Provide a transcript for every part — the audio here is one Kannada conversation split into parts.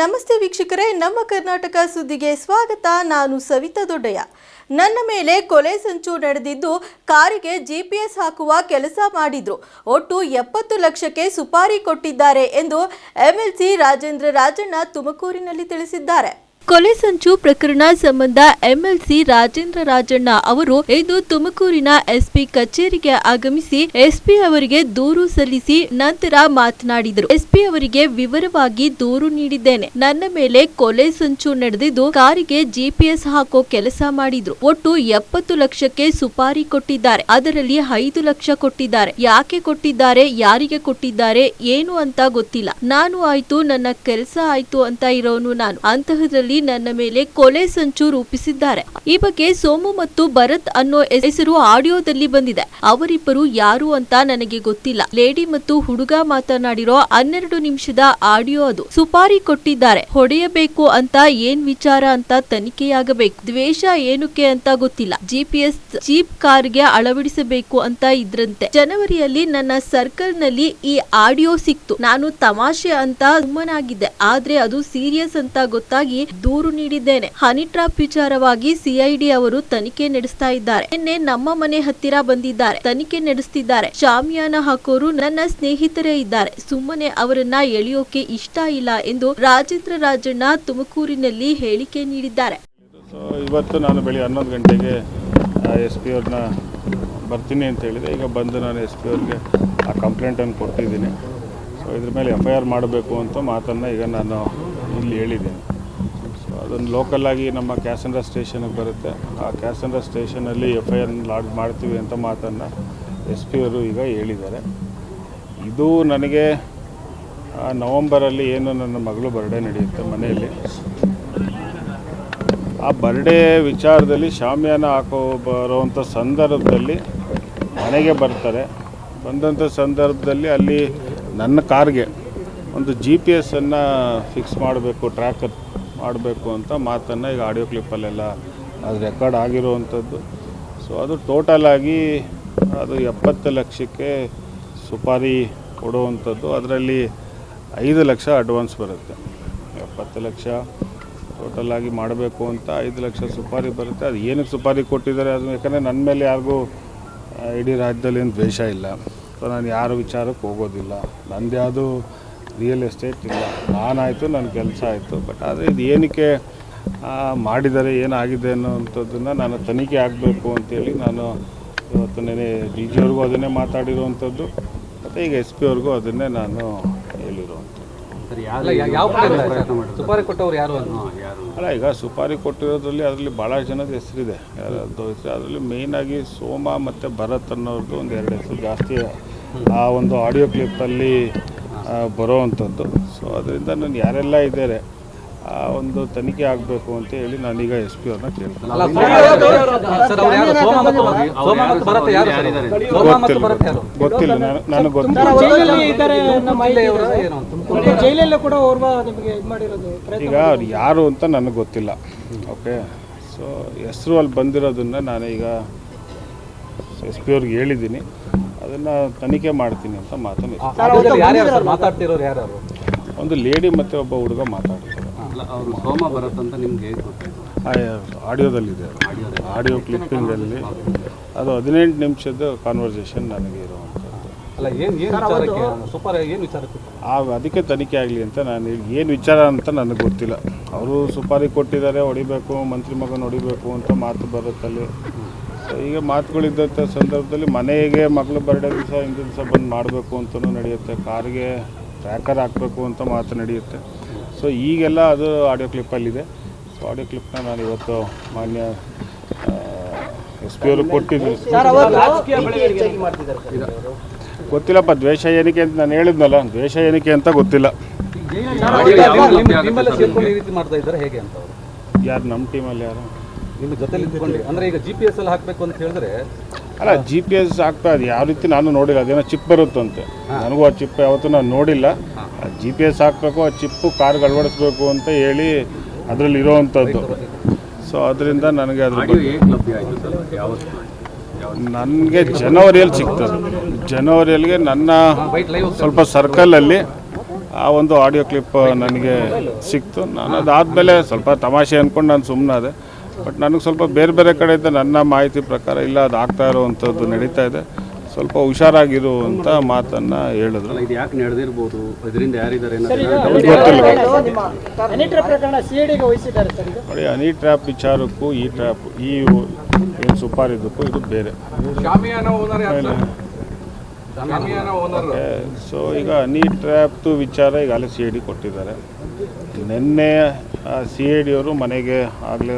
ನಮಸ್ತೆ ವೀಕ್ಷಕರೇ, ನಮ್ಮ ಕರ್ನಾಟಕ ಸುದ್ದಿಗೆ ಸ್ವಾಗತ. ನಾನು ಸವಿತಾ ದೊಡ್ಡಯ್ಯ. ನನ್ನ ಮೇಲೆ ಕೊಲೆ ಸಂಚು ನಡೆದಿದ್ದು ಕಾರಿಗೆ ಜಿಪಿಎಸ್ ಹಾಕುವ ಕೆಲಸ ಮಾಡಿದ್ರು. ಒಟ್ಟು ಎಪ್ಪತ್ತು ಲಕ್ಷಕ್ಕೆ ಸುಪಾರಿ ಕೊಟ್ಟಿದ್ದಾರೆ ಎಂದು ಎಂಎಲ್ಸಿ ರಾಜೇಂದ್ರ ರಾಜಣ್ಣ ತುಮಕೂರಿನಲ್ಲಿ ತಿಳಿಸಿದ್ದಾರೆ. ಕೊಲೆ ಸಂಚು ಪ್ರಕರಣ ಸಂಬಂಧ ಎಂಎಲ್ಸಿ ರಾಜೇಂದ್ರ ರಾಜಣ್ಣ ಅವರು ಇಂದು ತುಮಕೂರಿನ ಎಸ್ಪಿ ಕಚೇರಿಗೆ ಆಗಮಿಸಿ ಎಸ್ಪಿ ಅವರಿಗೆ ದೂರು ಸಲ್ಲಿಸಿ ನಂತರ ಮಾತನಾಡಿದರು. ಎಸ್ಪಿ ಅವರಿಗೆ ವಿವರವಾಗಿ ದೂರು ನೀಡಿದ್ದೇನೆ. ನನ್ನ ಮೇಲೆ ಕೊಲೆ ಸಂಚು ನಡೆದಿದ್ದು ಕಾರಿಗೆ ಜಿಪಿಎಸ್ ಹಾಕೋ ಕೆಲಸ ಮಾಡಿದ್ರು. ಒಟ್ಟು ಎಪ್ಪತ್ತು ಲಕ್ಷಕ್ಕೆ ಸುಪಾರಿ ಕೊಟ್ಟಿದ್ದಾರೆ. ಅದರಲ್ಲಿ ಐದು ಲಕ್ಷ ಕೊಟ್ಟಿದ್ದಾರೆ. ಯಾಕೆ ಕೊಟ್ಟಿದ್ದಾರೆ? ಯಾರಿಗೆ ಕೊಟ್ಟಿದ್ದಾರೆ? ಏನು ಅಂತ ಗೊತ್ತಿಲ್ಲ. ನಾನು ಆಯ್ತು, ನನ್ನ ಕೆಲಸ ಆಯ್ತು ಅಂತ ಇರೋನು ನಾನು. ಅಂತಹದ್ರಲ್ಲಿ ನನ್ನ ಮೇಲೆ ಕೊಲೆ ಸಂಚು ರೂಪಿಸಿದ್ದಾರೆ. ಈ ಬಗ್ಗೆ ಸೋಮು ಮತ್ತು ಭರತ್ ಅನ್ನೋ ಹೆಸರು ಆಡಿಯೋದಲ್ಲಿ ಬಂದಿದೆ. ಅವರಿಬ್ಬರು ಯಾರು ಅಂತ ನನಗೆ ಗೊತ್ತಿಲ್ಲ. ಲೇಡಿ ಮತ್ತು ಹುಡುಗ ಮಾತನಾಡಿರೋ ಹನ್ನೆರಡು ನಿಮಿಷದ ಆಡಿಯೋ ಅದು. ಸುಪಾರಿ ಕೊಟ್ಟಿದ್ದಾರೆ. ಹೊಡೆಯಬೇಕು ಅಂತ ಏನ್ ವಿಚಾರ ಅಂತ ತನಿಖೆಯಾಗಬೇಕು. ದ್ವೇಷ ಏನಕ್ಕೆ ಅಂತ ಗೊತ್ತಿಲ್ಲ. ಜಿಪಿಎಸ್ ಜೀಪ್ ಕಾರ್ಗೆ ಅಳವಡಿಸಬೇಕು ಅಂತ ಇದ್ರಂತೆ. ಜನವರಿಯಲ್ಲಿ ನನ್ನ ಸರ್ಕಲ್ನಲ್ಲಿ ಈ ಆಡಿಯೋ ಸಿಕ್ತು. ನಾನು ತಮಾಷೆ ಅಂತ ಸುಮ್ಮನಾಗಿದ್ದೆ. ಆದ್ರೆ ಅದು ಸೀರಿಯಸ್ ಅಂತ ಗೊತ್ತಾಗಿ ದೂರು ನೀಡಿದ್ದೇನೆ. ಹನಿ ಟ್ರಾಪ್ ವಿಚಾರವಾಗಿ ಸಿಐಡಿ ಅವರು ತನಿಖೆ ನಡೆಸ್ತಾ ಇದ್ದಾರೆ. ನಿನ್ನೆ ನಮ್ಮ ಮನೆ ಹತ್ತಿರ ಬಂದಿದ್ದಾರೆ. ತನಿಖೆ ನಡೆಸ್ತಿದ್ದಾರೆ. ಶಾಮಿಯಾನ ಹಾಕೋರು ನನ್ನ ಸ್ನೇಹಿತರೇ ಇದ್ದಾರೆ. ಸುಮ್ಮನೆ ಅವರನ್ನ ಎಳೆಯೋಕೆ ಇಷ್ಟ ಇಲ್ಲ ಎಂದು ರಾಜೇಂದ್ರ ರಾಜಣ್ಣ ತುಮಕೂರಿನಲ್ಲಿ ಹೇಳಿಕೆ ನೀಡಿದ್ದಾರೆ. ಇವತ್ತು ನಾನು ಬೆಳಿಗ್ಗೆ ಹನ್ನೊಂದು ಗಂಟೆಗೆ ಎಸ್ ಪಿ ಅವ್ರನ್ನ ಬರ್ತೀನಿ ಅಂತ ಹೇಳಿದೆ. ಈಗ ಬಂದು ನಾನು ಎಸ್ ಪಿ ಅವ್ರಿಗೆ ಆ ಕಂಪ್ಲೇಂಟನ್ನು ಕೊಟ್ಟಿದ್ದೀನಿ ಸೊ ಇದ್ರ ಮೇಲೆ ಎಫ್ ಐ ಆರ್ ಮಾಡಬೇಕು ಅಂತ ಮಾತನ್ನು ಈಗ ನಾನು ಇಲ್ಲಿ ಹೇಳಿದ್ದೀನಿ. ಅದನ್ನು ಲೋಕಲ್ಲಾಗಿ ನಮ್ಮ ಕ್ಯಾಸಂಡ್ರ ಸ್ಟೇಷನ್ಗೆ ಬರುತ್ತೆ. ಆ ಕ್ಯಾಸಂಡ್ರ ಸ್ಟೇಷನಲ್ಲಿ ಎಫ್ ಐ ಆರ್ ಲಾಡ್ಜ್ ಮಾಡ್ತೀವಿ ಅಂತ ಮಾತನ್ನು ಎಸ್ ಪಿ ಅವರು ಈಗ ಹೇಳಿದ್ದಾರೆ. ಇದು ನನಗೆ ನವಂಬರಲ್ಲಿ ಏನು ನನ್ನ ಮಗಳು ಬರ್ಡೇ ನಡೆಯುತ್ತೆ ಮನೆಯಲ್ಲಿ. ಆ ಬರ್ಡೇ ವಿಚಾರದಲ್ಲಿ ಶಾಮಿಯಾನ ಹಾಕೋ ಬರೋವಂಥ ಸಂದರ್ಭದಲ್ಲಿ ಮನೆಗೆ ಬರ್ತಾರೆ. ಬಂದಂಥ ಸಂದರ್ಭದಲ್ಲಿ ಅಲ್ಲಿ ನನ್ನ ಕಾರ್ಗೆ ಒಂದು ಜಿ ಪಿ ಎಸ್ಸನ್ನು ಫಿಕ್ಸ್ ಮಾಡಬೇಕು ಟ್ರ್ಯಾಕರ್ ಮಾಡಬೇಕು ಅಂತ ಮಾತನ್ನು ಈಗ ಆಡಿಯೋ ಕ್ಲಿಪ್ಪಲ್ಲೆಲ್ಲ ಅದು ರೆಕಾರ್ಡ್ ಆಗಿರುವಂಥದ್ದು. ಸೊ ಅದು ಟೋಟಲ್ ಆಗಿ ಅದು ಎಪ್ಪತ್ತು ಲಕ್ಷಕ್ಕೆ ಸುಪಾರಿ ಕೊಡುವಂಥದ್ದು. ಅದರಲ್ಲಿ ಐದು ಲಕ್ಷ ಅಡ್ವಾನ್ಸ್ ಬರುತ್ತೆ. ಎಪ್ಪತ್ತು ಲಕ್ಷ ಟೋಟಲ್ ಮಾಡಬೇಕು ಅಂತ ಐದು ಲಕ್ಷ ಸುಪಾರಿ ಬರುತ್ತೆ. ಅದು ಏನಕ್ಕೆ ಸುಪಾರಿ ಕೊಟ್ಟಿದ್ದಾರೆ? ಅದು ಯಾಕಂದರೆ ನನ್ನ ಮೇಲೆ ಯಾರಿಗೂ ಇಡೀ ರಾಜ್ಯದಲ್ಲಿ ಏನು ದ್ವೇಷ ಇಲ್ಲ. ಸೊ ನಾನು ಯಾರ ವಿಚಾರಕ್ಕೆ ಹೋಗೋದಿಲ್ಲ. ನಂದು ಯಾವುದು ರಿಯಲ್ ಎಸ್ಟೇಟ್ ಇಲ್ಲ. ನಾನಾಯಿತು ನನ್ನ ಕೆಲಸ ಆಯಿತು. ಬಟ್ ಆದರೆ ಇದು ಏನಕ್ಕೆ ಆ, ಮಾಡಿದ್ದಾರೆ ಏನಾಗಿದೆ ಅನ್ನೋವಂಥದ್ದನ್ನು ನಾನು ತನಿಖೆ ಆಗಬೇಕು ಅಂತೇಳಿ ನಾನು ಇವತ್ತು ನೆನೆ ಡಿ ಜಿ ಅವ್ರಿಗೂ ಅದನ್ನೇ ಮಾತಾಡಿರುವಂಥದ್ದು ಮತ್ತು ಈಗ ಎಸ್ ಪಿ ಅವ್ರಿಗೂ ಅದನ್ನೇ ನಾನು ಹೇಳಿರುವಂಥದ್ದು? ಸುಪಾರಿ ಕೊಟ್ಟವ್ರು ಯಾರು ಅಂತ? ಅಲ್ಲ ಈಗ ಸುಪಾರಿ ಕೊಟ್ಟಿರೋದ್ರಲ್ಲಿ ಅದರಲ್ಲಿ ಭಾಳ ಜನದ ಹೆಸರಿದೆ. ಯಾರದ್ದು ಹೆಸರು? ಅದರಲ್ಲಿ ಮೇಯ್ನಾಗಿ ಸೋಮ ಮತ್ತು ಭರತ್ ಅನ್ನೋರ್ದು ಒಂದು ಎರಡು ಹೆಸರು ಜಾಸ್ತಿ. ಆ ಒಂದು ಆಡಿಯೋ ಕ್ಲಿಪ್ಪಲ್ಲಿ ಬರೋವಂಥದ್ದು. ಸೊ ಅದರಿಂದ ನಾನು ಯಾರೆಲ್ಲ ಇದ್ದಾರೆ ಆ ಒಂದು ತನಿಖೆ ಆಗಬೇಕು ಅಂತ ಹೇಳಿ ನಾನೀಗ ಎಸ್ ಪಿ ಅವ್ರನ್ನ ಕೇಳ್ತೀನಿ. ಗೊತ್ತಿಲ್ಲ ನಾನು ನನಗೆ ಗೊತ್ತಿಲ್ಲ. ಜೈಲಲ್ಲಿ ಇದ್ದಾರೆ ಅನ್ನೋ ಮಾಹಿತಿ ಜಿಲ್ಲೆಯವರ ಏನು ತುಮಕೂರು ಕೂಡ ಓರ್ವ ನಿಮಗೆ ಇದು ಮಾಡಿರೋದು ಪ್ರಯತ್ನ ಈಗ ಅವ್ರು ಯಾರು ಅಂತ ನನಗೆ ಗೊತ್ತಿಲ್ಲ. ಓಕೆ ಸೊ ಹೆಸರು ಅಲ್ಲಿ ಬಂದಿರೋದನ್ನ ನಾನು ಈಗ ಎಸ್ ಪಿ ಅವ್ರಿಗೆ ಹೇಳಿದ್ದೀನಿ. ಅದನ್ನು ತನಿಖೆ ಮಾಡ್ತೀನಿ ಅಂತ ಮಾತನ್ನು ಮಾತಾಡ್ತಿರೋರು ಒಂದು ಲೇಡಿ ಮತ್ತು ಒಬ್ಬ ಹುಡುಗ ಮಾತಾಡ್ತಾರೆ ಅವರು ಸೋಮ ಭರತ್ ಅಂತ ನಿಮ್ಗೆ ಆಡಿಯೋದಲ್ಲಿದೆ. ಅದು ಆಡಿಯೋ ಕ್ಲಿಪ್ಪಿಂಗಲ್ಲಿ ಅದು ಹದಿನೆಂಟು ನಿಮಿಷದ ಕಾನ್ವರ್ಸೇಷನ್ ನನಗೆ ಇರುವಂಥದ್ದು. ಅಲ್ಲ ಏನು ಏನು ವಿಚಾರಕ್ಕೆ ಸುಪಾರಿ ಏನ್ ವಿಚಾರಕ್ಕೆ ಆ ಅದಕ್ಕೆ ತನಿಖೆ ಆಗಲಿ ಅಂತ ನಾನು ಏನು ವಿಚಾರ ಅಂತ ನನಗೆ ಗೊತ್ತಿಲ್ಲ. ಅವರು ಸುಪಾರಿ ಕೊಟ್ಟಿದ್ದಾರೆ ಹೊಡಿಬೇಕು ಮಂತ್ರಿ ಮಗನ ಹೊಡಿಬೇಕು ಅಂತ ಮಾತು ಬರುತ್ತಲ್ಲಿ. ಈಗ ಮಾತುಗಳಿದ್ದಂಥ ಸಂದರ್ಭದಲ್ಲಿ ಮನೆಗೆ ಮಗಳು ಬರ್ಡೇ ದಿವಸ ಹಿಂದಿನ ದಿವಸ ಬಂದು ಮಾಡಬೇಕು ಅಂತಲೂ ನಡೆಯುತ್ತೆ ಕಾರಿಗೆ ಟ್ರ್ಯಾಕರ್ ಹಾಕಬೇಕು ಅಂತ ಮಾತು ನಡೆಯುತ್ತೆ. ಸೊ ಈಗೆಲ್ಲ ಅದು ಆಡಿಯೋ ಕ್ಲಿಪ್ಪಲ್ಲಿದೆ ಸೊ ಆಡಿಯೋ ಕ್ಲಿಪ್ನ ನಾನು ಇವತ್ತು ಮಾನ್ಯ ಎಸ್ ಪಿ ಅವರು ಕೊಟ್ಟಿದ್ದೆ ಗೊತ್ತಿಲ್ಲಪ್ಪ ದ್ವೇಷ ಏನಕ್ಕೆ ಅಂತ ನಾನು ಹೇಳಿದ್ನಲ್ಲ ದ್ವೇಷ ಏನಕ್ಕೆ ಅಂತ ಗೊತ್ತಿಲ್ಲ. ಯಾರು ನಮ್ಮ ಟೀಮಲ್ಲಿ ಯಾರು? ನಿಮ್ಮ ಜೊತೆಲಿ ಇದ್ಕೊಂಡು ಅಂದ್ರೆ ಈಗ ಜಿ ಪಿ ಎಸ್ ಅಲ್ಲಿ ಹಾಕ್ಬೇಕು ಅಂತ ಹೇಳಿದ್ರೆ ಅಲ್ಲ ಜಿ ಪಿ ಎಸ್ ಆಗ್ತಾ ಇದೆ ಯಾವ ರೀತಿ ನಾನು ನೋಡಿಲ್ಲ. ಅದೇನೋ ಚಿಪ್ ಬರುತ್ತಂತೆ. ನನಗೂ ಆ ಚಿಪ್ ಯಾವತ್ತೂ ನಾನು ನೋಡಿಲ್ಲ. ಜಿ ಪಿ ಎಸ್ ಹಾಕಬೇಕು ಆ ಚಿಪ್ಪು ಕಾರ್ಗೆ ಅಳವಡಿಸ್ಬೇಕು ಅಂತ ಹೇಳಿ ಅದರಲ್ಲಿ ಇರೋವಂಥದ್ದು. ಸೊ ಅದರಿಂದ ನನಗೆ ಅದ್ರ ನನಗೆ ಜನವರಿಯಲ್ಲಿ ಸಿಗ್ತದೆ. ಜನವರಿಯಲ್ಲಿಗೆ ನನ್ನ ಸ್ವಲ್ಪ ಸರ್ಕಲಲ್ಲಿ ಆ ಒಂದು ಆಡಿಯೋ ಕ್ಲಿಪ್ ನನಗೆ ಸಿಕ್ತು. ನಾನು ಅದಾದಮೇಲೆ ಸ್ವಲ್ಪ ತಮಾಷೆ ಅಂದ್ಕೊಂಡು ನಾನು ಸುಮ್ಮನಾದೆ ಬಟ್ ನನಗೆ ಸ್ವಲ್ಪ ಬೇರೆ ಬೇರೆ ಕಡೆಯಿಂದ ನನ್ನ ಮಾಹಿತಿ ಪ್ರಕಾರ ಇಲ್ಲ ಅದು ಆಗ್ತಾ ಇರುವಂಥದ್ದು ನಡೀತಾ ಇದೆ. ಸ್ವಲ್ಪ ಹುಷಾರಾಗಿರು ಅಂತ ಮಾತನ್ನ ಹೇಳಿದ್ರು. ಇದು ಯಾಕೆ ನಡೆದಿರ್ಬೋದು? ಇದರಿಂದ ಯಾರಿದ್ದಾರೆ ನೋಡಿ ಹನಿ ಟ್ರ್ಯಾಪ್ ವಿಚಾರಕ್ಕೂ ಈ ಟ್ರ್ಯಾಪ್ ಈ ಏನು ಸುಪಾರಿದ್ದಕ್ಕೂ ಇದು ಬೇರೆ. ಸೊ ಈಗ ಹನಿ ಟ್ರ್ಯಾಪ್ದು ವಿಚಾರ ಈಗ ಅಲ್ಲಿ ಸಿ ಐ ಡಿ ಕೊಟ್ಟಿದ್ದಾರೆ. ನಿನ್ನೆ ಸಿ ಐ ಡಿ ಅವರು ಮನೆಗೆ ಆಗಲೇ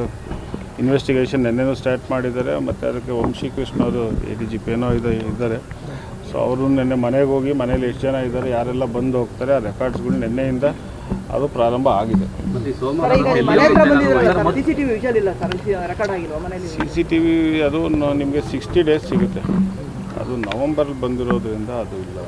ಇನ್ವೆಸ್ಟಿಗೇಷನ್ ನೆನ್ನೆನೂ ಸ್ಟಾರ್ಟ್ ಮಾಡಿದ್ದಾರೆ ಮತ್ತು ಅದಕ್ಕೆ ವಂಶಿ ಕೃಷ್ಣ ಅವರು ಎ ಡಿ ಜಿ ಪಿ ಏನೋ ಇದು ಇದ್ದಾರೆ. ಸೊ ಅವರು ನಿನ್ನೆ ಮನೆಗೆ ಹೋಗಿ ಮನೇಲಿ ಎಷ್ಟು ಜನ ಇದ್ದಾರೆ ಯಾರೆಲ್ಲ ಬಂದು ಹೋಗ್ತಾರೆ ಆ ರೆಕಾರ್ಡ್ಸ್ಗಳು ನಿನ್ನೆಯಿಂದ ಅದು ಪ್ರಾರಂಭ ಆಗಿದೆ. ಸಿ ಸಿ ಟಿ ವಿ ಅದು ನಿಮಗೆ ಸಿಕ್ಸ್ಟಿ ಡೇಸ್ ಸಿಗುತ್ತೆ. ಅದು ನವಂಬರ್ ಬಂದಿರೋದ್ರಿಂದ ಅದು ಇಲ್ಲ.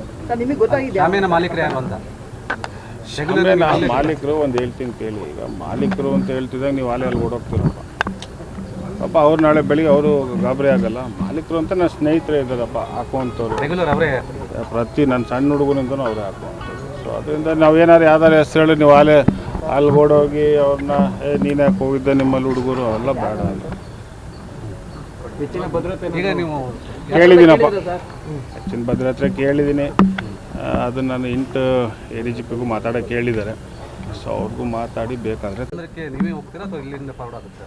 ಮಾಲೀಕರು ಒಂದು ಹೇಳ್ತೀನಿ ಕೇಳಿ. ಈಗ ಮಾಲೀಕರು ಅಂತ ಹೇಳ್ತಿದ್ದಾಗ ನೀವು ಆಲೆಯಲ್ಲಿ ಅಲ್ಲಿ ಓಡೋಗ್ತೀರಪ್ಪ. ಪಾಪ ಅವ್ರು ನಾಳೆ ಬೆಳಿಗ್ಗೆ ಅವರು ಗಾಬರಿ ಆಗಲ್ಲ. ಮಾಲೀಕರು ಅಂತ ನನ್ನ ಸ್ನೇಹಿತರೇ ಇದ್ದಾರಪ್ಪ ಹಾಕುವಂಥವ್ರು ರೆಗ್ಯುಲರ್ ಅವರೇ? ಪ್ರತಿ ನನ್ನ ಸಣ್ಣ ಹುಡುಗನಿಂದನೂ ಅವರೇ ಹಾಕುವಂಥದ್ದು ಸೊ ಅದರಿಂದ ನಾವು ಏನಾರು ಯಾವ್ದಾರು ಹೆಸರು ಹೇಳಿ ನೀವು ಅಲ್ಲೇ ಅಲ್ಲಿ ಓಡೋಗಿ ಅವ್ರನ್ನ ಏ ನೀನು ಯಾಕೆ ಹೋಗಿದ್ದೆ ನಿಮ್ಮಲ್ಲಿ ಹುಡುಗರು. ಅವೆಲ್ಲ ಬೇಡ ಅಂತ. ಈಗ ನೀವು ಕೇಳಿದ್ದೀನಪ್ಪ ಹೆಚ್ಚಿನ ಭದ್ರತೆ ಕೇಳಿದ್ದೀನಿ ಅದು ಅದನ್ನ ನಾನು ಇಂಟು ಎ ಡಿ ಜಿ ಪಿಗೂ ಮಾತಾಡೋಕೆ ಕೇಳಿದ್ದಾರೆ. ಸೊ ಅವ್ರಿಗೂ ಮಾತಾಡಿ ಬೇಕಾದರೆ ನೀವೇ ಹೋಗ್ತೀರಾ ಅಥವಾ ಇಲ್ಲಿಂದ ಫಾರ್ವರ್ಡ್ ಆಗುತ್ತೆ?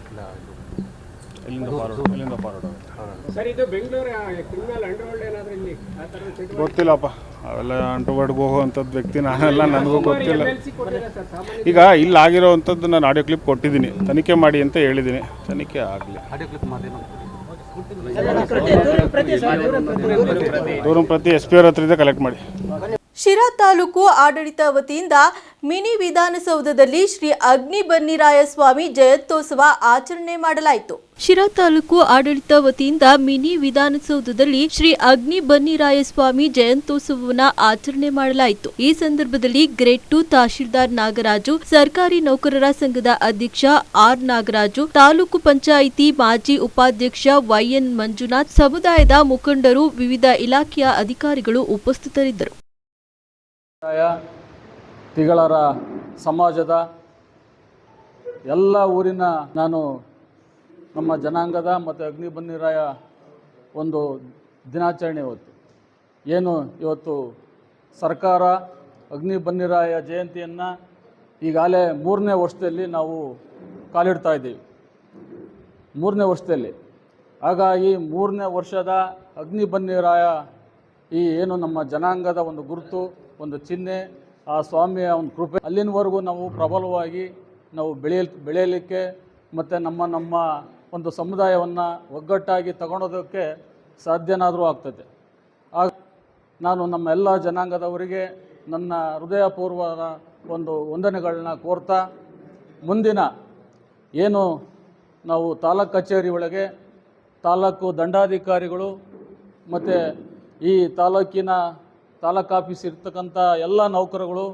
ಇಲ್ಲ ಇದು? ಎಲ್ಲಿಂದ ಫಾರ್ವರ್ಡ್ ಎಲ್ಲಿಂದ ಫಾರ್ವರ್ಡ್ ಸರ್ ಇದು ಬೆಂಗಳೂರು ಕ್ರಿಮಿನಲ್ ಅಂಡರ್ವರ್ಲ್ಡ್ ಏನಾದರೂ ಇಲ್ಲಿ ಆ ಥರದ ಗೊತ್ತಿಲ್ಲಪ್ಪ ಅವೆಲ್ಲ ಅಂಟುಬಡ್ಗೆ ಹೋಗುವಂಥದ್ದು ವ್ಯಕ್ತಿ ನಾನೆಲ್ಲ ನನಗೂ ಗೊತ್ತಿಲ್ಲ ಕೊಟ್ಟಿದ್ದಾರೆ ಸರ್ ಸಾಮಾನ್ಯ ಈಗ ಇಲ್ಲಿ ಆಗಿರೋವಂಥದ್ದು ನಾನು ಆಡಿಯೋ ಕ್ಲಿಪ್ ಕೊಟ್ಟಿದ್ದೀನಿ ತನಿಖೆ ಮಾಡಿ ಅಂತ ಹೇಳಿದ್ದೀನಿ ತನಿಖೆ ಆಗಲಿ ಆಡಿಯೋ ಕ್ಲಿಪ್ ಮಾಧ್ಯಮ ದೂರ ಪ್ರತಿ ಎಸ್ ಪಿ ಅವ್ರ ಹತ್ರದಿಂದ ಕಲೆಕ್ಟ್ ಮಾಡಿ ಶಿರಾ ತಾಲೂಕು ಆಡಳಿತ ವತಿಯಿಂದ ಮಿನಿ ವಿಧಾನಸೌಧದಲ್ಲಿ ಶ್ರೀ ಅಗ್ನಿ ಬನ್ನಿರಾಯ ಸ್ವಾಮಿ ಜಯಂತ್ಯೋತ್ಸವ ಆಚರಣೆ ಮಾಡಲಾಯಿತು. ಶಿರಾ ತಾಲೂಕು ಆಡಳಿತ ವತಿಯಿಂದ ಮಿನಿ ವಿಧಾನಸೌಧದಲ್ಲಿ ಶ್ರೀ ಅಗ್ನಿ ಬನ್ನಿರಾಯ ಸ್ವಾಮಿ ಜಯಂತ್ಯೋತ್ಸವವನ್ನು ಆಚರಣೆ ಮಾಡಲಾಯಿತು. ಈ ಸಂದರ್ಭದಲ್ಲಿ ಗ್ರೇಡ್ ಟು ತಹಶೀಲ್ದಾರ್ ನಾಗರಾಜು, ಸರ್ಕಾರಿ ನೌಕರರ ಸಂಘದ ಅಧ್ಯಕ್ಷ ಆರ್ ನಾಗರಾಜು, ತಾಲೂಕು ಪಂಚಾಯಿತಿ ಮಾಜಿ ಉಪಾಧ್ಯಕ್ಷ ವೈಎನ್ ಮಂಜುನಾಥ್, ಸಮುದಾಯದ ಮುಖಂಡರು, ವಿವಿಧ ಇಲಾಖೆಯ ಅಧಿಕಾರಿಗಳು ಉಪಸ್ಥಿತರಿದ್ದರು. ತಿಗಳರ ಸಮಾಜದ ಎಲ್ಲ ಊರಿನ ನಾನು ನಮ್ಮ ಜನಾಂಗದ ಮತ್ತು ಅಗ್ನಿಬನ್ನಿರಾಯ ಒಂದು ದಿನಾಚರಣೆ ಇವತ್ತು. ಏನು ಇವತ್ತು ಸರ್ಕಾರ ಅಗ್ನಿಬನ್ನಿರಾಯ ಜಯಂತಿಯನ್ನು ಈಗಾಗಲೇ ಮೂರನೇ ವರ್ಷದಲ್ಲಿ ನಾವು ಕಾಲಿಡ್ತಾ ಇದ್ದೀವಿ. ಮೂರನೇ ವರ್ಷದಲ್ಲಿ. ಹಾಗಾಗಿ ಮೂರನೇ ವರ್ಷದ ಅಗ್ನಿಬನ್ನಿರಾಯ ಈ ಏನು ನಮ್ಮ ಜನಾಂಗದ ಒಂದು ಗುರುತು ಒಂದು ಚಿಹ್ನೆ, ಆ ಸ್ವಾಮಿಯ ಒಂದು ಕೃಪೆ. ಅಲ್ಲಿನವರೆಗೂ ನಾವು ಪ್ರಬಲವಾಗಿ ನಾವು ಬೆಳೆಯ ಬೆಳೆಯಲಿಕ್ಕೆ ಮತ್ತು ನಮ್ಮ ನಮ್ಮ ಒಂದು ಸಮುದಾಯವನ್ನು ಒಗ್ಗಟ್ಟಾಗಿ ತಗೊಳೋದಕ್ಕೆ ಸಾಧ್ಯನಾದರೂ ಆಗ್ತದೆ. ಆಗ ನಾನು ನಮ್ಮ ಎಲ್ಲ ಜನಾಂಗದವರಿಗೆ ನನ್ನ ಹೃದಯಪೂರ್ವದ ಒಂದು ವಂದನೆಗಳನ್ನ ಕೋರ್ತಾ, ಮುಂದಿನ ಏನು ನಾವು ತಾಲೂಕು ಕಚೇರಿ ಒಳಗೆ ತಾಲೂಕು ದಂಡಾಧಿಕಾರಿಗಳು ಮತ್ತು ಈ ತಾಲೂಕಿನ ತಾಲೂಕು ಆಫೀಸ್ ಇರ್ತಕ್ಕಂಥ ಎಲ್ಲ ನೌಕರಗಳು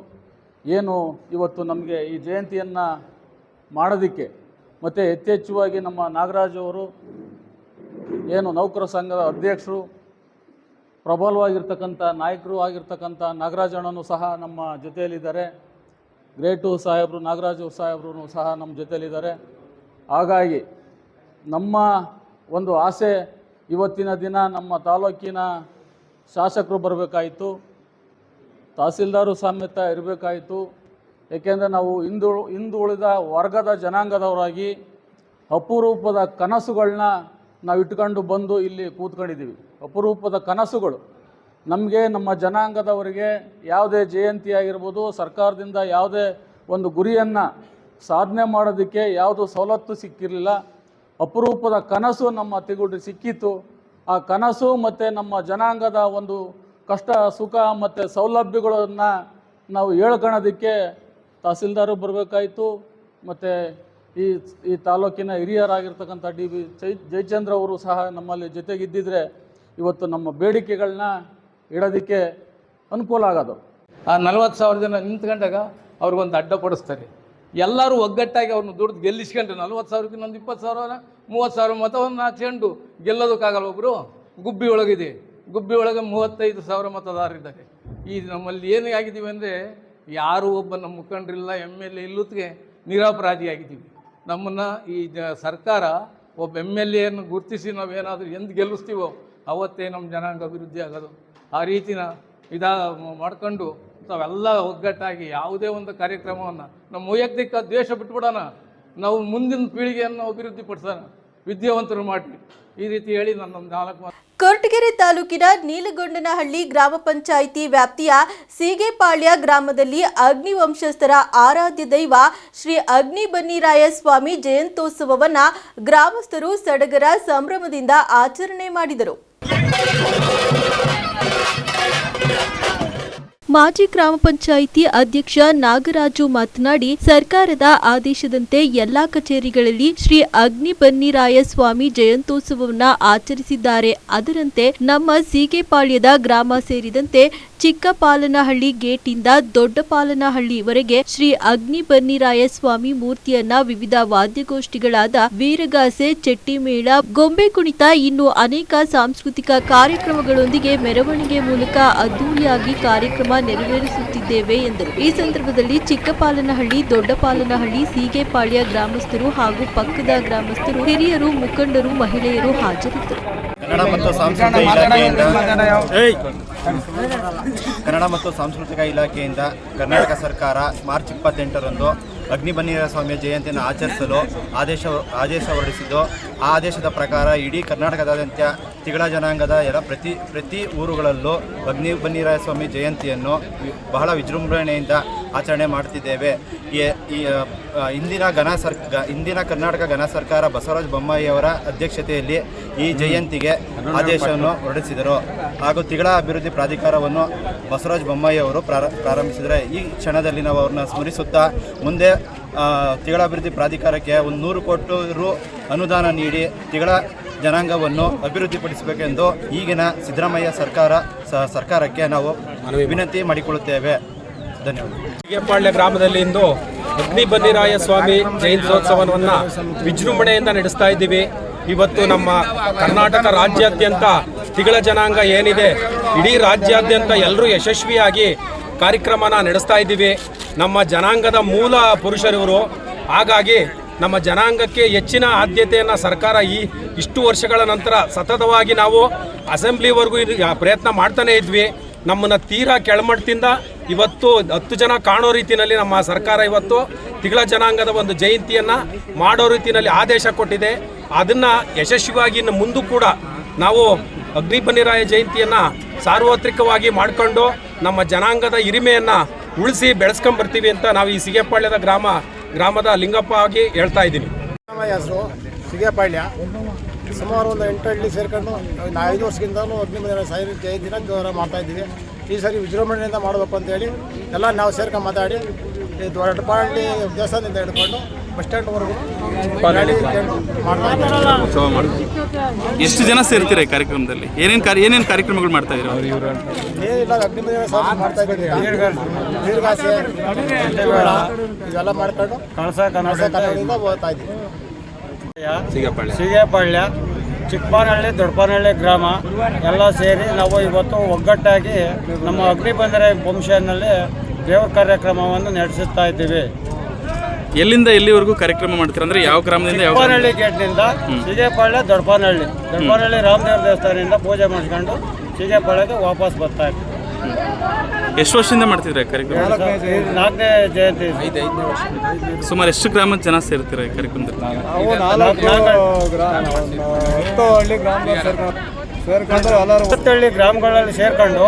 ಏನು ಇವತ್ತು ನಮಗೆ ಈ ಜಯಂತಿಯನ್ನು ಮಾಡೋದಕ್ಕೆ, ಮತ್ತು ಯಥೇಚ್ಛವಾಗಿ ನಮ್ಮ ನಾಗರಾಜ್ ಅವರು ಏನು ನೌಕರ ಸಂಘದ ಅಧ್ಯಕ್ಷರು, ಪ್ರಬಲವಾಗಿರ್ತಕ್ಕಂಥ ನಾಯಕರು ಆಗಿರ್ತಕ್ಕಂಥ ನಾಗರಾಜ್ ಅಣ್ಣನೂ ಸಹ ನಮ್ಮ ಜೊತೆಯಲ್ಲಿದ್ದಾರೆ. ಗ್ರೇಟು ಸಾಹೇಬರು ನಾಗರಾಜು ಸಾಹೇಬ್ರು ಸಹ ನಮ್ಮ ಜೊತೆಯಲ್ಲಿದ್ದಾರೆ. ಹಾಗಾಗಿ ನಮ್ಮ ಒಂದು ಆಸೆ ಇವತ್ತಿನ ದಿನ ನಮ್ಮ ತಾಲೂಕಿನ ಶಾಸಕರು ಬರಬೇಕಾಯಿತು, ತಹಸೀಲ್ದಾರು ಸಮೇತ ಇರಬೇಕಾಯಿತು. ಏಕೆಂದರೆ ನಾವು ಹಿಂದು ಹಿಂದುಳಿದ ವರ್ಗದ ಜನಾಂಗದವರಾಗಿ ಅಪರೂಪದ ಕನಸುಗಳನ್ನ ನಾವು ಇಟ್ಕೊಂಡು ಬಂದು ಇಲ್ಲಿ ಕೂತ್ಕೊಂಡಿದ್ದೀವಿ ಅಪರೂಪದ ಕನಸುಗಳು. ನಮಗೆ ನಮ್ಮ ಜನಾಂಗದವರಿಗೆ ಯಾವುದೇ ಜಯಂತಿ ಆಗಿರ್ಬೋದು, ಸರ್ಕಾರದಿಂದ ಯಾವುದೇ ಒಂದು ಗುರಿಯನ್ನು ಸಾಧನೆ ಮಾಡೋದಕ್ಕೆ ಯಾವುದು ಸವಲತ್ತು ಸಿಕ್ಕಿರಲಿಲ್ಲ. ಅಪರೂಪದ ಕನಸು ನಮ್ಮ ತಿಗುಡ್ರಿ ಸಿಕ್ಕಿತ್ತು. ಆ ಕನಸು ಮತ್ತು ನಮ್ಮ ಜನಾಂಗದ ಒಂದು ಕಷ್ಟ, ಸುಖ ಮತ್ತು ಸೌಲಭ್ಯಗಳನ್ನು ನಾವು ಹೇಳ್ಕೊಳೋದಕ್ಕೆ ತಹಸೀಲ್ದಾರು ಬರಬೇಕಾಯಿತು. ಮತ್ತು ಈ ಈ ತಾಲೂಕಿನ ಹಿರಿಯರಾಗಿರ್ತಕ್ಕಂಥ ಡಿ ಬಿ ಜೈ ಜಯಚಂದ್ರ ಅವರು ಸಹ ನಮ್ಮಲ್ಲಿ ಜೊತೆಗಿದ್ದಿದ್ರೆ ಇವತ್ತು ನಮ್ಮ ಬೇಡಿಕೆಗಳನ್ನ ಇಡೋದಕ್ಕೆ ಅನುಕೂಲ ಆಗೋದು. ಆ ನಲ್ವತ್ತು ಸಾವಿರ ಜನ ನಿಂತ್ಕೊಂಡಾಗ ಅವ್ರಿಗೊಂದು ಅಡ್ಡಪಡಿಸ್ತಾರೆ ಎಲ್ಲರೂ ಒಗ್ಗಟ್ಟಾಗಿ ಅವ್ರನ್ನ ದುಡ್ದು ಗೆಲ್ಲಿಸ್ಕೊಂಡ್ರೆ ನಲ್ವತ್ತು ಒಂದು ಇಪ್ಪತ್ತು ಸಾವಿರ ಮೂವತ್ತು ಸಾವಿರ ಮತವನ್ನು ಹಾಕ್ಕೊಂಡು ಗೆಲ್ಲೋದಕ್ಕಾಗಲ್ಲ ಒಬ್ಬರು ಗುಬ್ಬಿ ಒಳಗಿದೆ. ಗುಬ್ಬಿ ಒಳಗೆ ಮೂವತ್ತೈದು ಸಾವಿರ ಮತದಾರರಿದ್ದಾರೆ ಈ ನಮ್ಮಲ್ಲಿ ಏನೇ ಆಗಿದ್ದೀವಿ ಅಂದರೆ, ಯಾರು ಒಬ್ಬ ನಮ್ಮ ಮುಖಂಡರಿಲ್ಲ ಎಂ ಎಲ್ ಎ ಇಲ್ಲುತ್ತಿಗೆ ನಿರಾಪರಾಧಿಯಾಗಿದ್ದೀವಿ. ನಮ್ಮನ್ನು ಈ ಜ ಸರ್ಕಾರ ಒಬ್ಬ ಎಂ ಎಲ್ ಎಯನ್ನು ಗುರುತಿಸಿ ನಾವೇನಾದರೂ ಎಂದು ಗೆಲ್ಲಿಸ್ತೀವೋ, ಅವತ್ತೇ ನಮ್ಮ ಜನಾಂಗ ಅಭಿವೃದ್ಧಿ ಆಗೋದು. ಆ ರೀತಿನ ಇದಾ ಮಾಡ್ಕೊಂಡು ತಾವೆಲ್ಲ ಒಗ್ಗಟ್ಟಾಗಿ ಯಾವುದೇ ಒಂದು ಕಾರ್ಯಕ್ರಮವನ್ನು, ನಮ್ಮ ವೈಯಕ್ತಿಕ ದ್ವೇಷ ಬಿಟ್ಬಿಡೋಣ. ನಾವು ಮುಂದಿನ ಪೀಳಿಗೆಯನ್ನು ಅಭಿವೃದ್ಧಿ ಪಡಿಸೋಣ ವಿದ್ಯಾವಂತರು ಮಾಡಿ ಈ ರೀತಿ ಹೇಳಿ ನನ್ನ ನಾಲ್ಕು ಕೊರಟಗೆರೆ ತಾಲೂಕಿನ ನೀಲಗೊಂಡನಹಳ್ಳಿ ಗ್ರಾಮ ಪಂಚಾಯಿತಿ ವ್ಯಾಪ್ತಿಯ ಸೀಗೆಪಾಳ್ಯ ಗ್ರಾಮದಲ್ಲಿ ಅಗ್ನಿ ವಂಶಸ್ಥರ ಆರಾಧ್ಯ ದೈವ ಶ್ರೀ ಅಗ್ನಿ ಬನ್ನಿರಾಯ ಸ್ವಾಮಿ ಜಯಂತೋತ್ಸವವನ್ನು ಗ್ರಾಮಸ್ಥರು ಸಡಗರ ಸಂಭ್ರಮದಿಂದ ಆಚರಣೆ ಮಾಡಿದರು. ಮಾಜಿ ಗ್ರಾಮ ಪಂಚಾಯಿತಿ ಅಧ್ಯಕ್ಷ ನಾಗರಾಜು ಮಾತನಾಡಿ, ಸರ್ಕಾರದ ಆದೇಶದಂತೆ ಎಲ್ಲಾ ಕಚೇರಿಗಳಲ್ಲಿ ಶ್ರೀ ಅಗ್ನಿ ಬನ್ನಿರಾಯ ಸ್ವಾಮಿ ಜಯಂತೋತ್ಸವವನ್ನು ಆಚರಿಸಿದ್ದಾರೆ. ಅದರಂತೆ ನಮ್ಮ ಸೀಗೆಪಾಳ್ಯದ ಗ್ರಾಮ ಸೇರಿದಂತೆ ಚಿಕ್ಕಪಾಲನಹಳ್ಳಿ ಗೇಟಿಂದ ದೊಡ್ಡಪಾಲನಹಳ್ಳಿವರೆಗೆ ಶ್ರೀ ಅಗ್ನಿ ಬನ್ನಿರಾಯ ಸ್ವಾಮಿ ಮೂರ್ತಿಯನ್ನ ವಿವಿಧ ವಾದ್ಯಗೋಷ್ಠಿಗಳಾದ ವೀರಗಾಸೆ, ಚೆಟ್ಟಿಮೇಳ, ಗೊಂಬೆ ಕುಣಿತ ಇನ್ನು ಅನೇಕ ಸಾಂಸ್ಕೃತಿಕ ಕಾರ್ಯಕ್ರಮಗಳೊಂದಿಗೆ ಮೆರವಣಿಗೆ ಮೂಲಕ ಅದ್ದೂರಿಯಾಗಿ ಕಾರ್ಯಕ್ರಮ ನೆರವೇರಿಸುತ್ತಿದ್ದೇವೆ ಎಂದರು. ಈ ಸಂದರ್ಭದಲ್ಲಿ ಚಿಕ್ಕಪಾಲನಹಳ್ಳಿ, ದೊಡ್ಡಪಾಲನಹಳ್ಳಿ, ಸೀಗೆಪಾಳ್ಯ ಗ್ರಾಮಸ್ಥರು ಹಾಗೂ ಪಕ್ಕದ ಗ್ರಾಮಸ್ಥರು, ಹಿರಿಯರು, ಮುಖಂಡರು, ಮಹಿಳೆಯರು ಹಾಜರಿದ್ದರು. ಸಾಂಸ್ಕೃತಿಕ ಕನ್ನಡ ಮತ್ತು ಸಾಂಸ್ಕೃತಿಕ ಇಲಾಖೆಯಿಂದ ಕರ್ನಾಟಕ ಸರ್ಕಾರ ಮಾರ್ಚ್ ಇಪ್ಪತ್ತೆಂಟರಂದು ಅಗ್ನಿಬನ್ನೀರ ಸ್ವಾಮಿಯ ಜಯಂತಿಯನ್ನು ಆಚರಿಸಲು ಆದೇಶ ಆದೇಶ ಹೊರಡಿಸಿದ್ದು ಆ ಆದೇಶದ ಪ್ರಕಾರ ಇಡೀ ಕರ್ನಾಟಕದಾದ್ಯಂತ ತಿಗಳ ಜನಾಂಗದ ಎಲ್ಲ ಪ್ರತಿ ಪ್ರತಿ ಊರುಗಳಲ್ಲೂ ಅಗ್ನಿ ಬನ್ನಿರಾಯ ಸ್ವಾಮಿ ಜಯಂತಿಯನ್ನು ಬಹಳ ವಿಜೃಂಭಣೆಯಿಂದ ಆಚರಣೆ ಮಾಡ್ತಿದ್ದೇವೆ. ಈ ಇಂದಿನ ಘನ ಸರ್ ಇಂದಿನ ಕರ್ನಾಟಕ ಘನ ಸರ್ಕಾರ ಬಸವರಾಜ ಬೊಮ್ಮಾಯಿಯವರ ಅಧ್ಯಕ್ಷತೆಯಲ್ಲಿ ಈ ಜಯಂತಿಗೆ ಆದೇಶವನ್ನು ಹೊರಡಿಸಿದರು. ಹಾಗೂ ತಿಗಳ ಅಭಿವೃದ್ಧಿ ಪ್ರಾಧಿಕಾರವನ್ನು ಬಸವರಾಜ ಬೊಮ್ಮಾಯಿಯವರು ಪ್ರಾರ- ಪ್ರಾರಂಭಿಸಿದರೆ ಈ ಕ್ಷಣದಲ್ಲಿ ನಾವು ಅವ್ರನ್ನ ಸ್ಮರಿಸುತ್ತಾ ಮುಂದೆ ತಿಗಳ ಅಭಿವೃದ್ಧಿ ಪ್ರಾಧಿಕಾರಕ್ಕೆ ಒಂದು ನೂರು ಕೋಟಿ ರು ಅನುದಾನ ನೀಡಿ ತಿಗಳ ಜನಾಂಗವನ್ನು ಅಭಿವೃದ್ಧಿಪಡಿಸಬೇಕೆಂದು ಈಗಿನ ಸಿದ್ದರಾಮಯ್ಯ ಸರ್ಕಾರ ಸರ್ಕಾರಕ್ಕೆ ನಾವು ವಿನಂತಿ ಮಾಡಿಕೊಳ್ಳುತ್ತೇವೆ. ಧನ್ಯವಾದ. ಹೀಗೆಪಾಳ್ಯ ಗ್ರಾಮದಲ್ಲಿ ಇಂದು ಅಗ್ನಿ ಬನ್ನಿರಾಯ ಸ್ವಾಮಿ ಜಯಂತ್ಯೋತ್ಸವವನ್ನು ವಿಜೃಂಭಣೆಯಿಂದ ನಡೆಸ್ತಾ ಇದ್ದೀವಿ. ಇವತ್ತು ನಮ್ಮ ಕರ್ನಾಟಕ ರಾಜ್ಯಾದ್ಯಂತ ತಿಗಳ ಜನಾಂಗ ಏನಿದೆ ಇಡೀ ರಾಜ್ಯಾದ್ಯಂತ ಎಲ್ಲರೂ ಯಶಸ್ವಿಯಾಗಿ ಕಾರ್ಯಕ್ರಮನ ನಡೆಸ್ತಾ ಇದ್ದೀವಿ. ನಮ್ಮ ಜನಾಂಗದ ಮೂಲ ಪುರುಷರಿವರು ಹಾಗಾಗಿ ನಮ್ಮ ಜನಾಂಗಕ್ಕೆ ಹೆಚ್ಚಿನ ಆದ್ಯತೆಯನ್ನು ಸರ್ಕಾರ ಈ ಇಷ್ಟು ವರ್ಷಗಳ ನಂತರ ಸತತವಾಗಿ ನಾವು ಅಸೆಂಬ್ಲಿವರೆಗೂ ಪ್ರಯತ್ನ ಮಾಡ್ತಾನೇ ಇದ್ವಿ. ನಮ್ಮನ್ನು ತೀರಾ ಕೆಳಮಟ್ಟದಿಂದ ಇವತ್ತು ಹತ್ತು ಜನ ಕಾಣೋ ರೀತಿಯಲ್ಲಿ ನಮ್ಮ ಸರ್ಕಾರ ಇವತ್ತು ತಿಗಳ ಜನಾಂಗದ ಒಂದು ಜಯಂತಿಯನ್ನು ಮಾಡೋ ರೀತಿಯಲ್ಲಿ ಆದೇಶ ಕೊಟ್ಟಿದೆ. ಅದನ್ನು ಯಶಸ್ವಿಯಾಗಿ ಇನ್ನು ಮುಂದೂ ಕೂಡ ನಾವು ಅಗ್ನಿಬನಿರಾಯ ಜಯಂತಿಯನ್ನು ಸಾರ್ವತ್ರಿಕವಾಗಿ ಮಾಡಿಕೊಂಡು ನಮ್ಮ ಜನಾಂಗದ ಹಿರಿಮೆಯನ್ನು ಉಳಿಸಿ ಬೆಳೆಸ್ಕೊಂಬರ್ತೀವಿ ಅಂತ ನಾವು ಈ ಸಿಗೇಪಾಳ್ಯದ ಗ್ರಾಮ ಗ್ರಾಮದ ಲಿಂಗಪ್ಪ ಆಗಿ ಹೇಳ್ತಾ ಇದ್ದೀನಿ. ಹೆಸರು ಸಿಗೇಪಾಳ್ಯ. ಸುಮಾರು ಒಂದು ಎಂಟು ಹಳ್ಳಿ ಸೇರ್ಕೊಂಡು ಐದು ವರ್ಷದಿಂದಲೂ ಹದಿನೈದು ಸಾಯಿ ಜಯಂತಿನ ಗೌರವ ಮಾಡ್ತಾ ಇದ್ದೀವಿ. ಈ ಸರಿ ವಿಜೃಂಭಣೆಯಿಂದ ಮಾಡಬೇಕು ಅಂತೇಳಿ ಎಲ್ಲ ನಾವು ಸೇರ್ಕೊಂಡು ಮಾತಾಡಿ ಈ ದೊಡ್ಡಪಾಳ್ಳಿ ದೇವಸ್ಥಾನದಿಂದ ಹಿಡ್ಕೊಂಡು ಬಸ್ ಸ್ಟ್ಯಾಂಡ್ವರೆಗೂ ಮಾಡ್ತಾ ಇದ್ದೀವಿ. ಎಷ್ಟು ಜನ ಸೇರ್ತೀರಾ ಈ ಕಾರ್ಯಕ್ರಮದಲ್ಲಿ? ಏನೇನು ಕಾರ್ಯ ಏನೇನು ಕಾರ್ಯಕ್ರಮಗಳು ಮಾಡ್ತಾ ಇದ್ದೀರಾ? ಸೀಗೆಪಾಳ್ಯ ಚಿಕ್ಕಪಾನಹಳ್ಳಿ ದೊಡ್ಡಪಾನಹಳ್ಳಿ ಗ್ರಾಮ ಎಲ್ಲ ಸೇರಿ ನಾವು ಇವತ್ತು ಒಗ್ಗಟ್ಟಾಗಿ ನಮ್ಮ ಅಗ್ನಿಬಂಧನ ವಂಶನಲ್ಲಿ ದೇವ್ರ ಕಾರ್ಯಕ್ರಮವನ್ನು ನಡೆಸುತ್ತಾ ಇದ್ದೀವಿ. ಎಲ್ಲಿಂದ ಎಲ್ಲಿವರೆಗೂ ಕಾರ್ಯಕ್ರಮ ಮಾಡ್ತೀರಾ? ಅಂದ್ರೆ ಯಾವ ಗ್ರಾಮದಿಂದ ಯಾವ ಗ್ರಾಮ? ಚಿಕ್ಕಪಾನಹಳ್ಳಿ ಗೇಟ್ನಿಂದ ಸೀಗೆಪಾಳ್ಯ ದೊಡ್ಡಪಾನಹಳ್ಳಿ. ದೊಡ್ಡಪಾನಹಳ್ಳಿ ರಾಮದೇವ್ರ ದೇವಸ್ಥಾನದಿಂದ ಪೂಜೆ ಮಾಡಿಸ್ಕೊಂಡು ಸೀಗೆಪಾಳ್ಯಕ್ಕೆ ವಾಪಸ್ ಬರ್ತಾ ಇದ್ದೀವಿ ಎಷ್ಟು ವರ್ಷದಿಂದ ಮಾಡ್ತಿದ್ರೆ ಕಾರ್ಯಕ್ರಮ? ನಾಲ್ಕನೇ ಜಯಂತಿ. ಸುಮಾರು ಎಷ್ಟು ಗ್ರಾಮದ ಜನ ಸೇರ್ತೀರಾ ಈ ಕಾರ್ಯಕ್ರಮದಲ್ಲಿ? ಅವು ನಾಲ್ಕು ಹತ್ತು ಹಳ್ಳಿ ಗ್ರಾಮ ಸೇರ್ಕೊಂಡು ಎಲ್ಲರೂ ಹತ್ತಳ್ಳಿ ಗ್ರಾಮಗಳಲ್ಲಿ ಸೇರ್ಕೊಂಡು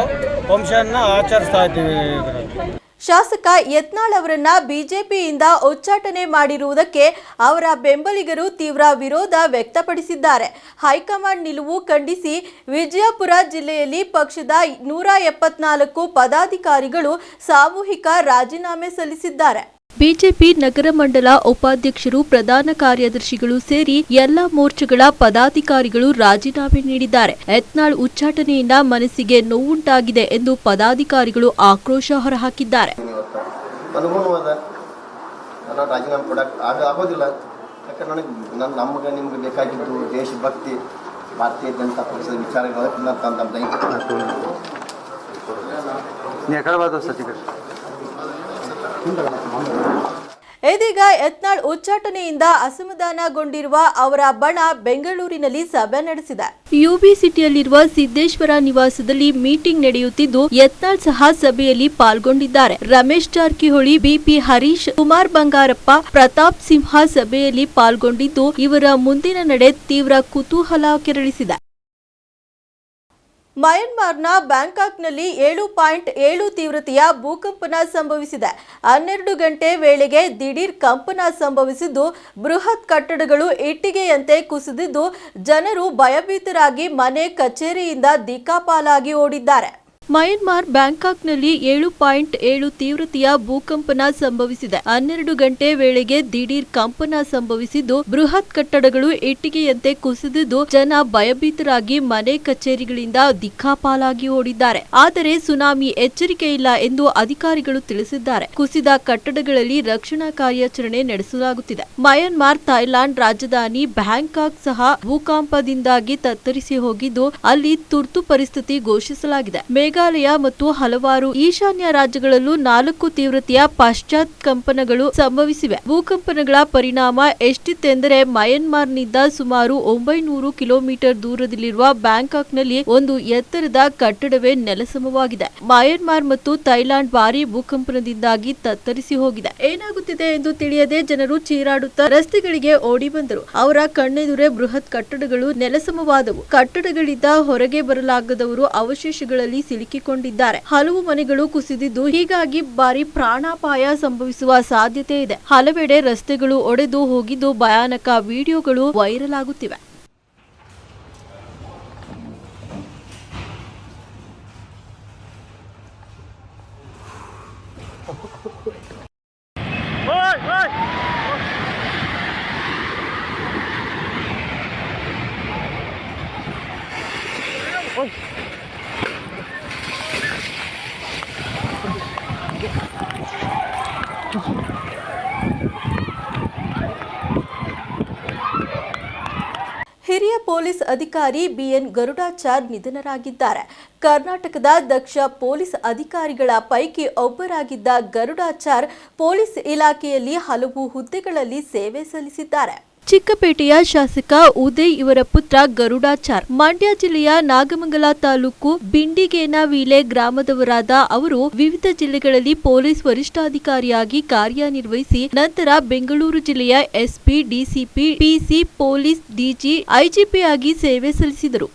ಫಂಕ್ಷನ್ ಆಚರಿಸ್ತಾ ಇದ್ದೀವಿ. ಇದರಲ್ಲಿ. ಶಾಸಕ ಯತ್ನಾಳ್ ಅವರನ್ನ ಬಿಜೆಪಿಯಿಂದ ಉಚ್ಚಾಟನೆ ಮಾಡಿರುವುದಕ್ಕೆ ಅವರ ಬೆಂಬಲಿಗರು ತೀವ್ರ ವಿರೋಧ ವ್ಯಕ್ತಪಡಿಸಿದ್ದಾರೆ. ಹೈಕಮಾಂಡ್ ನಿಲುವು ಖಂಡಿಸಿ ವಿಜಯಪುರ ಜಿಲ್ಲೆಯಲ್ಲಿ ಪಕ್ಷದ ನೂರ ಎಪ್ಪತ್ನಾಲ್ಕು ಪದಾಧಿಕಾರಿಗಳು ಸಾಮೂಹಿಕ ರಾಜೀನಾಮೆ ಸಲ್ಲಿಸಿದ್ದಾರೆ. ಬಿಜೆಪಿ ನಗರ ಮಂಡಲ ಉಪಾಧ್ಯಕ್ಷರು ಪ್ರಧಾನ ಕಾರ್ಯದರ್ಶಿಗಳು ಸೇರಿ ಎಲ್ಲಾ ಮೋರ್ಚಾಗಳ ಪದಾಧಿಕಾರಿಗಳು ರಾಜೀನಾಮೆ ನೀಡಿದ್ದಾರೆ. ಯತ್ನಾಳ್ ಉಚ್ಚಾಟನೆಯಿಂದ ಮನಸ್ಸಿಗೆ ನೋವುಂಟಾಗಿದೆ ಎಂದು ಪದಾಧಿಕಾರಿಗಳು ಆಕ್ರೋಶ ಹೊರಹಾಕಿದ್ದಾರೆ. ದೇಶಭಕ್ತಿ ಭಾರತೀಯ ಜನತಾ ಪಕ್ಷದ ವಿಚಾರಗಳು ಅದಕ್ಕೆ ನಾನು ತಮ್ಮ ತಮ್ಮ ದೈಹಿಕ ಇದೀಗ ಯತ್ನಾಳ್ ಉಚ್ಚಾಟನೆಯಿಂದ ಅಸಮಾಧಾನಗೊಂಡಿರುವ ಅವರ ಬಣ ಬೆಂಗಳೂರಿನಲ್ಲಿ ಸಭೆ ನಡೆಸಿದೆ. ಯುಬಿ ಸಿಟಿಯಲ್ಲಿರುವ ಸಿದ್ದೇಶ್ವರ ನಿವಾಸದಲ್ಲಿ ಮೀಟಿಂಗ್ ನಡೆಯುತ್ತಿದ್ದು, ಯತ್ನಾಳ್ ಸಹ ಸಭೆಯಲ್ಲಿ ಪಾಲ್ಗೊಂಡಿದ್ದಾರೆ. ರಮೇಶ್ ಜಾರಕಿಹೊಳಿ, ಬಿಪಿ ಹರೀಶ್, ಕುಮಾರ್ ಬಂಗಾರಪ್ಪ, ಪ್ರತಾಪ್ ಸಿಂಹ ಸಭೆಯಲ್ಲಿ ಪಾಲ್ಗೊಂಡಿದ್ದು, ಇವರ ಮುಂದಿನ ನಡೆ ತೀವ್ರ ಕುತೂಹಲ ಕೆರಳಿಸಿದೆ. ಮಯನ್ಮಾರ್ನ ಬ್ಯಾಂಕಾಕ್ನಲ್ಲಿ ಏಳು ಪಾಯಿಂಟ್ ಏಳು ತೀವ್ರತೆಯ ಭೂಕಂಪನ ಸಂಭವಿಸಿದೆ. ಹನ್ನೆರಡು ಗಂಟೆ ವೇಳೆಗೆ ದಿಢೀರ್ ಕಂಪನ ಸಂಭವಿಸಿದ್ದು, ಬೃಹತ್ ಕಟ್ಟಡಗಳು ಇಟ್ಟಿಗೆಯಂತೆ ಕುಸಿದಿದ್ದು, ಜನರು ಭಯಭೀತರಾಗಿ ಮನೆ ಕಚೇರಿಯಿಂದ ದಿಕ್ಕಾಪಾಲಾಗಿ ಓಡಿದ್ದಾರೆ. ಮಯನ್ಮಾರ್ ಬ್ಯಾಂಕಾಕ್ನಲ್ಲಿ ಏಳು ಪಾಯಿಂಟ್ ಏಳು ತೀವ್ರತೆಯ ಭೂಕಂಪನ ಸಂಭವಿಸಿದೆ. ಹನ್ನೆರಡು ಗಂಟೆ ವೇಳೆಗೆ ದಿಢೀರ್ ಕಂಪನ ಸಂಭವಿಸಿದ್ದು, ಬೃಹತ್ ಕಟ್ಟಡಗಳು ಇಟ್ಟಿಗೆಯಂತೆ ಕುಸಿದಿದ್ದು, ಜನ ಭಯಭೀತರಾಗಿ ಮನೆ ಕಚೇರಿಗಳಿಂದ ದಿಕ್ಕಾಪಾಲಾಗಿ ಓಡಿದ್ದಾರೆ. ಆದರೆ ಸುನಾಮಿ ಎಚ್ಚರಿಕೆ ಇಲ್ಲ ಎಂದು ಅಧಿಕಾರಿಗಳು ತಿಳಿಸಿದ್ದಾರೆ. ಕುಸಿದ ಕಟ್ಟಡಗಳಲ್ಲಿ ರಕ್ಷಣಾ ಕಾರ್ಯಾಚರಣೆ ನಡೆಸಲಾಗುತ್ತಿದೆ. ಮಯನ್ಮಾರ್ ಥೈಲ್ಯಾಂಡ್ ರಾಜಧಾನಿ ಬ್ಯಾಂಕಾಕ್ ಸಹ ಭೂಕಂಪದಿಂದಾಗಿ ತತ್ತರಿಸಿ ಹೋಗಿದ್ದು, ಅಲ್ಲಿ ತುರ್ತು ಪರಿಸ್ಥಿತಿ ಘೋಷಿಸಲಾಗಿದೆ. ಮೇಘಾಲಯ ಮತ್ತು ಹಲವಾರು ಈಶಾನ್ಯ ರಾಜ್ಯಗಳಲ್ಲೂ ನಾಲ್ಕು ತೀವ್ರತೆಯ ಪಾಶ್ಚಾತ್ ಕಂಪನಗಳು ಸಂಭವಿಸಿವೆ. ಭೂಕಂಪನಗಳ ಪರಿಣಾಮ ಎಷ್ಟಿತ್ತೆಂದರೆ ಮಯನ್ಮಾರ್ನಿಂದ ಸುಮಾರು ಒಂಬೈನೂರು ಕಿಲೋಮೀಟರ್ ದೂರದಲ್ಲಿರುವ ಬ್ಯಾಂಕಾಕ್ನಲ್ಲಿ ಒಂದು ಎತ್ತರದ ಕಟ್ಟಡವೇ ನೆಲಸಮವಾಗಿದೆ. ಮಯನ್ಮಾರ್ ಮತ್ತು ಥೈಲ್ಯಾಂಡ್ ಭಾರಿ ಭೂಕಂಪನದಿಂದಾಗಿ ತತ್ತರಿಸಿ ಹೋಗಿದೆ. ಏನಾಗುತ್ತಿದೆ ಎಂದು ತಿಳಿಯದೆ ಜನರು ಚೀರಾಡುತ್ತಾ ರಸ್ತೆಗಳಿಗೆ ಓಡಿ ಬಂದರು. ಅವರ ಕಣ್ಣೆದುರೇ ಬೃಹತ್ ಕಟ್ಟಡಗಳು ನೆಲಸಮವಾದವು. ಕಟ್ಟಡಗಳಿಂದ ಹೊರಗೆ ಬರಲಾಗದವರು ಅವಶೇಷಗಳಲ್ಲಿ ಸಿಲುಕಿಕೊಂಡಿದ್ದಾರೆ ಹಲವು ಮನೆಗಳು ಕುಸಿದಿದ್ದು ಹೀಗಾಗಿ ಭಾರಿ ಪ್ರಾಣಾಪಾಯ ಸಂಭವಿಸುವ ಸಾಧ್ಯತೆ ಇದೆ. ಹಲವೆಡೆ ರಸ್ತೆಗಳು ಒಡೆದು ಹೋಗಿದ್ದು ಭಯಾನಕ ವಿಡಿಯೋಗಳು ವೈರಲ್ ಆಗುತ್ತಿವೆ. ಪೊಲೀಸ್ ಅಧಿಕಾರಿ ಬಿಎನ್ ಗರುಡಾಚಾರ್ ನಿಧನರಾಗಿದ್ದಾರೆ. ಕರ್ನಾಟಕದ ದಕ್ಷ ಪೊಲೀಸ್ ಅಧಿಕಾರಿಗಳ ಪೈಕಿ ಒಬ್ಬರಾಗಿದ್ದ ಗರುಡಾಚಾರ್ ಪೊಲೀಸ್ ಇಲಾಖೆಯಲ್ಲಿ ಹಲವು ಹುದ್ದೆಗಳಲ್ಲಿ ಸೇವೆ ಸಲ್ಲಿಸಿದ್ದಾರೆ. ಚಿಕ್ಕಪೇಟೆಯ ಶಾಸಕ ಉದಯ್ ಇವರ ಪುತ್ರ ಗರುಡಾಚಾರ್. ಮಂಡ್ಯ ಜಿಲ್ಲೆಯ ನಾಗಮಂಗಲ ತಾಲೂಕು ಬಿಂಡಿಗೇನವೀಲೆ ಗ್ರಾಮದವರಾದ ಅವರು ವಿವಿಧ ಜಿಲ್ಲೆಗಳಲ್ಲಿ ಪೊಲೀಸ್ ವರಿಷ್ಠಾಧಿಕಾರಿಯಾಗಿ ಕಾರ್ಯನಿರ್ವಹಿಸಿ, ನಂತರ ಬೆಂಗಳೂರು ಜಿಲ್ಲೆಯ SP, DCP, PC, police, DG, IGP ಆಗಿ ಸೇವೆ ಸಲ್ಲಿಸಿದರು.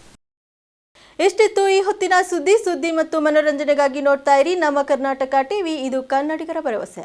ಎಷ್ಟಿತ್ತು ಈ ಹೊತ್ತಿನ ಸುದ್ದಿ? ಸುದ್ದಿ ಮತ್ತು ಮನೋರಂಜನೆಗಾಗಿ ನೋಡ್ತಾ ಇರಿ ನಮ್ಮ ಕರ್ನಾಟಕ ಟಿವಿ. ಇದು ಕನ್ನಡಿಗರ ಭರವಸೆ.